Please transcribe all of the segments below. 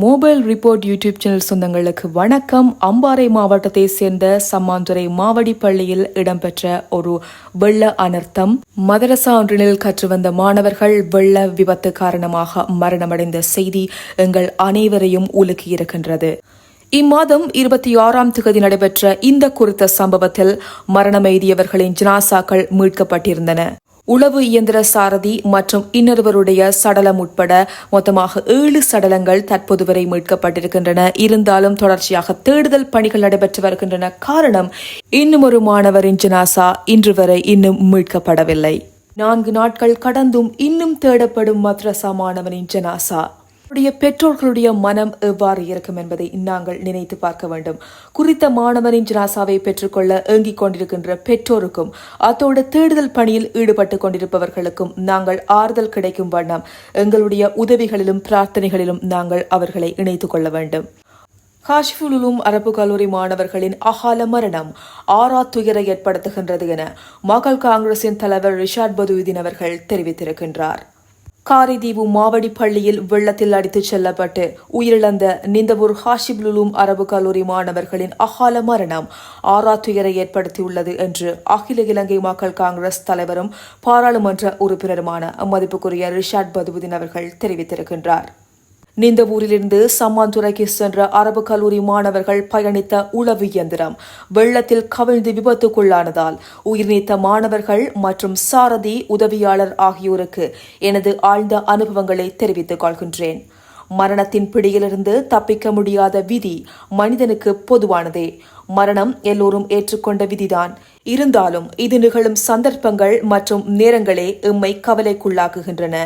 Mobile report YouTube channel சொந்தங்களுக்கு வணக்கம். அம்பாறை மாவட்டத்தை சேர்ந்த சம்மாந்துறை மாவடி பள்ளியில் இடம்பெற்ற ஒரு வெள்ள அனர்த்தம். மதரசா ஒன்றினில் கற்று வந்த மாணவர்கள் வெள்ள விபத்து காரணமாக மரணமடைந்த செய்தி எங்கள் அனைவரையும் உலுக்கியிருக்கின்றது இம்மாதம் இருபத்தி ஆறாம் தேதி நடைபெற்ற இந்த குறித்த சம்பவத்தில் மரணம் எய்தியவர்களின் ஜனாசாக்கள் மீட்கப்பட்டிருந்தன. உளவு இயந்திர சாரதி மற்றும் இன்னொருவருடைய சடலம் உட்பட மொத்தமாக ஏழு சடலங்கள் தற்போது வரை மீட்கப்பட்டிருக்கின்றன. இருந்தாலும் தொடர்ச்சியாக தேடுதல் பணிகள் நடைபெற்று வருகின்றன. காரணம் இன்னும் ஒரு மாணவரின் ஜனாசா இன்று வரை இன்னும் மீட்கப்படவில்லை. நான்கு நாட்கள் கடந்தும் இன்னும் தேடப்படும் மத்ரசா மாணவனின் ஜனாசா அவருடைய பெற்றோர்களுடைய மனம் எவ்வாறு இருக்கும் என்பதை நாங்கள் நினைத்து பார்க்க வேண்டும். குறித்த மாணவரின் ஜனாசாவை பெற்றுக்கொள்ள ஏங்கிக் கொண்டிருக்கின்ற பெற்றோருக்கும் அத்தோடு தேடுதல் பணியில் ஈடுபட்டு கொண்டிருப்பவர்களுக்கும் நாங்கள் ஆறுதல் கிடைக்கும் வண்ணம் எங்களுடைய உதவிகளிலும் பிரார்த்தனைகளிலும் நாங்கள் அவர்களை இணைத்துக் கொள்ள வேண்டும். காஷ்புலுலும் அரபு கல்லூரி மாணவர்களின் அகால மரணம் ஆறா துயரை ஏற்படுத்துகின்றது என மக்கள் காங்கிரசின் தலைவர் ரிஷாட் பதுவுதீன் அவர்கள் தெரிவித்திருக்கின்றார். காரைதீவு மாவடி பள்ளியில் வெள்ளத்தில் அடித்துச் செல்லப்பட்டு உயிரிழந்த நிந்தவூர் ஹாஷிப்லுலும் அரபு கல்லூரி மாணவர்களின் அகால மரணம் ஆறா ஏற்படுத்தியுள்ளது என்று அகில இலங்கை மக்கள் காங்கிரஸ் தலைவரும் பாராளுமன்ற உறுப்பினருமான மதிப்புக்குரிய ரிஷாட் பதுவுதீன் அவர்கள் தெரிவித்திருக்கின்றார். நிந்தவூரிலிருந்து சம்மாந்துறைக்கு சென்ற அரபு கல்லூரி மாணவர்கள் பயணித்த உளவு இயந்திரம் வெள்ளத்தில் கவிழ்ந்து விபத்துக்குள்ளானதால் உயிர் நீத்த மாணவர்கள் மற்றும் சாரதி உதவியாளர் ஆகியோருக்கு எனது ஆழ்ந்த அனுபவங்களை தெரிவித்துக் கொள்கின்றேன். மரணத்தின் பிடியிலிருந்து தப்பிக்க முடியாத விதி மனிதனுக்கு பொதுவானதே. மரணம் எல்லோரும் ஏற்றுக்கொண்ட விதிதான். இருந்தாலும் இது நிகழும் சந்தர்ப்பங்கள் மற்றும் நேரங்களே எம்மை கவலைக்குள்ளாக்குகின்றன.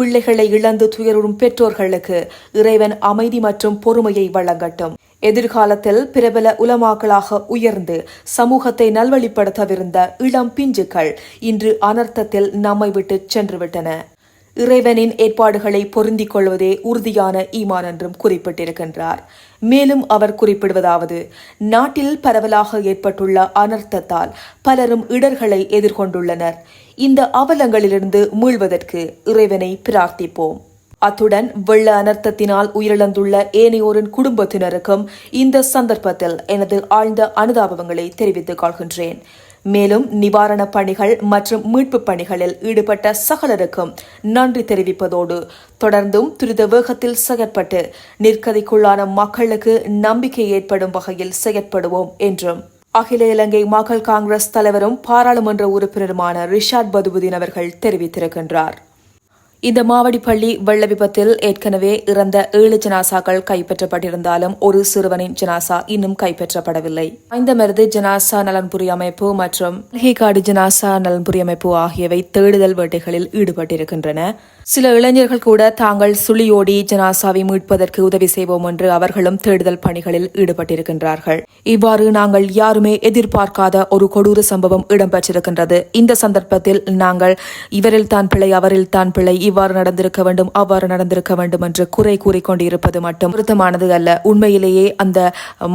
பிள்ளைகளை இழந்து துயருறும் பெற்றோர்களுக்கு இறைவன் அமைதி மற்றும் பொறுமையை வழங்கட்டும். எதிர்காலத்தில் பிரபல உலமாக்களாக உயர்ந்து சமூகத்தை நல்வழிப்படுத்தவிருந்த இளம் பிஞ்சுக்கள் இன்று அனர்த்தத்தில் நம்மை விட்டு சென்றுவிட்டன. இறைவனின் ஏற்பாடுகளை பொருந்திக் கொள்வதே உறுதியான ஈமான் என்றும் குறிப்பிட்டிருக்கின்றார். மேலும் அவர் குறிப்பிடுவதாவது நாட்டில் பரவலாக ஏற்பட்டுள்ள அனர்த்தத்தால் பலரும் இடர்களை எதிர்கொண்டுள்ளனர். இந்த அவலங்களிலிருந்து மீள்வதற்கு இறைவனை பிரார்த்திப்போம். அத்துடன் வெள்ள அனர்த்தத்தினால் உயிரிழந்துள்ள ஏனையோரின் குடும்பத்தினருக்கும் இந்த சந்தர்ப்பத்தில் எனது ஆழ்ந்த அனுதாபங்களை தெரிவித்துக் கொள்கின்றேன். மேலும் நிவாரணப் பணிகள் மற்றும் மீட்புப் பணிகளில் ஈடுபட்ட சகலருக்கும் நன்றி தெரிவிப்பதோடு தொடர்ந்தும் துரித வேகத்தில் செயற்பட்டு நிற்கதிக்குள்ளான மக்களுக்கு நம்பிக்கை ஏற்படும் வகையில் செயற்படுவோம் என்றும் அகில இலங்கை மக்கள் காங்கிரஸ் தலைவரும் பாராளுமன்ற உறுப்பினருமான ரிஷாட் பதுபுதீன் அவர்கள் தெரிவித்திருக்கின்றார். இந்த மாவடிப்பள்ளி வெள்ள விபத்தில் ஏற்கனவே இறந்த ஏழு ஜனாசாக்கள் கைப்பற்றப்பட்டிருந்தாலும் ஒரு சிறுவனின் ஜனாசா இன்னும் கைப்பற்றப்படவில்லை. ஐந்தமருது ஜனாசா நலன்புரி அமைப்பு மற்றும் ஹிகாடு ஜனாசா நலன்புரி அமைப்பு ஆகியவை தேடுதல் வேட்டைகளில் ஈடுபட்டிருக்கின்றன. சில இளைஞர்கள் கூட தாங்கள் சுழியோடி ஜனாசாவை மீட்பதற்கு உதவி செய்வோம் என்று அவர்களும் தேடுதல் பணிகளில் ஈடுபட்டிருக்கின்றார்கள். இவ்வாறு நாங்கள் யாருமே எதிர்பார்க்காத ஒரு கொடூர சம்பவம் இடம்பெற்றிருக்கின்றது. இந்த சந்தர்ப்பத்தில் நாங்கள் இவரில் தான் பிழை அவரில் தான் பிழை இவ்வாறு நடந்திருக்க வேண்டும் அவ்வாறு நடந்திருக்க வேண்டும் என்று குறை கூறிக்கொண்டிருப்பது மட்டும் பொருத்தமானது அல்ல. உண்மையிலேயே அந்த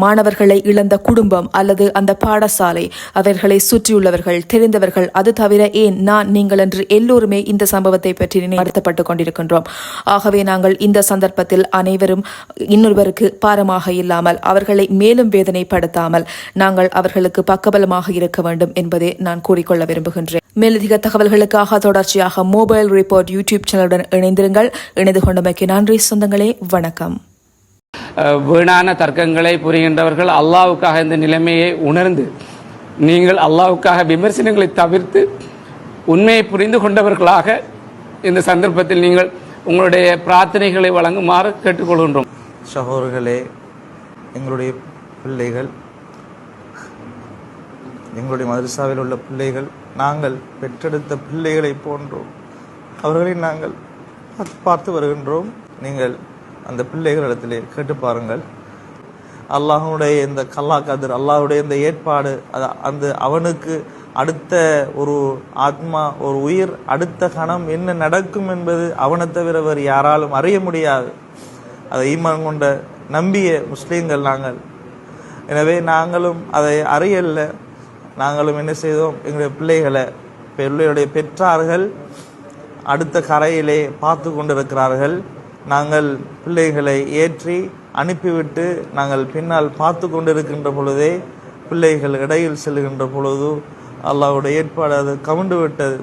மாணவர்களை இழந்த குடும்பம் அல்லது அந்த பாடசாலை அவர்களை சுற்றியுள்ளவர்கள் தெரிந்தவர்கள் அது தவிர ஏன் நான் நீங்கள் என்று எல்லோருமே இந்த சம்பவத்தை பற்றி நடத்தப்பட்டுக் கொண்டிருக்கின்றோம். ஆகவே நாங்கள் இந்த சந்தர்ப்பத்தில் அனைவரும் இன்னொருவருக்கு பாரமாக இல்லாமல் அவர்களை மேலும் வேதனைப்படுத்தாமல் நாங்கள் அவர்களுக்கு பக்கபலமாக இருக்க வேண்டும் என்பதே நான் கூறிக்கொள்ள விரும்புகின்றேன். மேலதிக தகவல்களுக்காக தொடர்ச்சியாக மொபைல் ரிப்போர்ட் யூடியூப் சேனலுடன் இணைந்திருங்கள். இணைந்து கொண்டமைக்கு நன்றி சொந்தங்களே வணக்கம். வீணான தர்க்கங்களை புரிகின்றவர்கள் அல்லாவுக்காக இந்த நிலைமையை உணர்ந்து நீங்கள் அல்லாவுக்காக விமர்சனங்களை தவிர்த்து உண்மையை புரிந்து கொண்டவர்களாக இந்த சந்தர்ப்பத்தில் நீங்கள் உங்களுடைய பிரார்த்தனைகளை வழங்குமாறு கேட்டுக்கொள்கின்றோம். சகோதரர்களே எங்களுடைய பிள்ளைகள் எங்களுடைய மதரசாவில் உள்ள பிள்ளைகள் நாங்கள் பெற்றெடுத்த பிள்ளைகளை போன்றோம். அவர்களை நாங்கள் பார்த்து- பார்த்து வருகின்றோம். நீங்கள் அந்த பிள்ளைகளிடத்திலே கேட்டு பாருங்கள். அல்லாஹனுடைய இந்த கல்லா கதிர் அல்லாஹுடைய இந்த ஏற்பாடு அது அந்த அவனுக்கு அடுத்த ஒரு ஆத்மா ஒரு உயிர் அடுத்த கணம் என்ன நடக்கும் என்பது அவனை தவிர வேறு யாராலும் அறிய முடியாது. அதை ஈமான் கொண்ட நம்பிய முஸ்லீம்கள் நாங்கள். எனவே நாங்களும் அதை அறியலை நாங்களும் என்ன செய்தோம்? எங்களுடைய பிள்ளைகளை பிள்ளையுடைய பெற்றார்கள் அடுத்த கரையிலே பார்த்து கொண்டிருக்கிறார்கள். நாங்கள் பிள்ளைகளை ஏற்றி அனுப்பிவிட்டு நாங்கள் பின்னால் பார்த்து கொண்டிருக்கின்ற பொழுதே பிள்ளைகள் இடையில் செல்கின்ற பொழுது அல்லாவுடைய ஏற்பாடு அது கவுண்டு விட்டது.